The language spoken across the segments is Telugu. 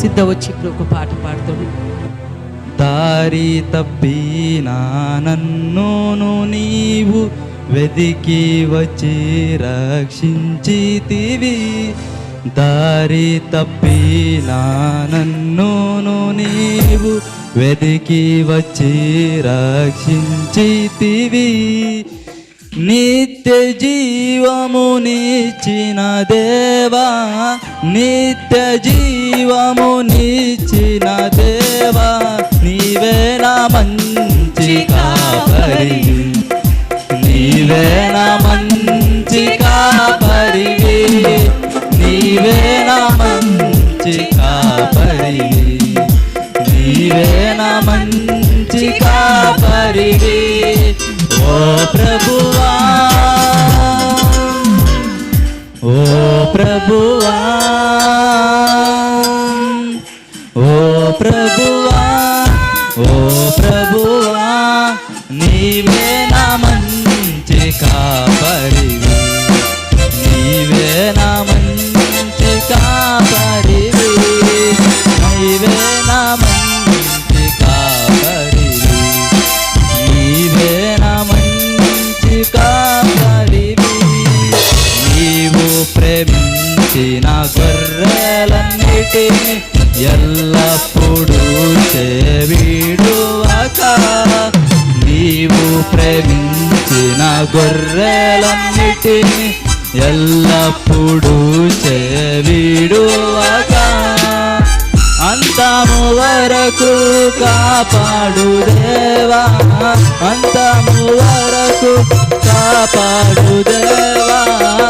సిద్ధ వచ్చి ఇప్పుడు ఒక పాట పాడుతాడు. దారి తప్పి నన్ను నీవు వెదికి వచ్చి రక్షించితివి. దారి తప్పి నన్ను నీవు వెదికి వచ్చి రక్షించితివి. నిత్య జీవమునిచ్చిన దేవా నిత్య జీవమునిచ్చిన దేవా నీవే నా మంచి కాపరి. నీవే నా మంచి కాపరి. నీవే నా మంచి కాపరి. నీవే ప్రభువా. ఓ ప్రభువా. ఓ ప్రభువా. ఓ ప్రభువా. నీవే నా కా గొర్రెలన్నిటిని ఎల్లప్పుడూ చెవిడు అంతము వరకు కాపాడు దేవా. అంతము వరకు కాపాడు దేవా.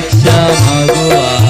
रक्ष भगवा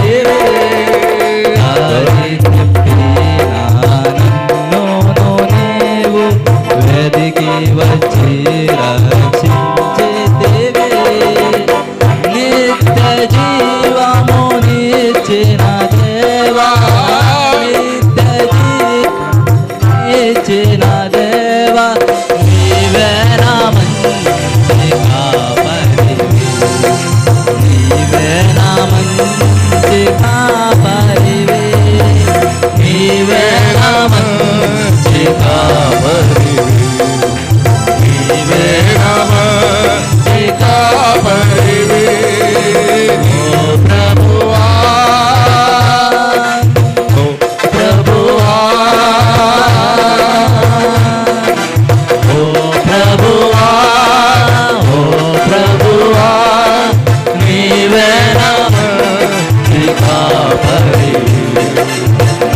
परे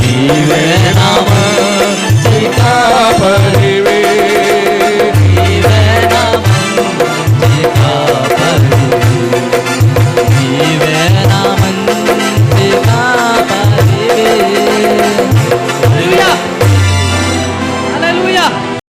जीवे नाम सीता परे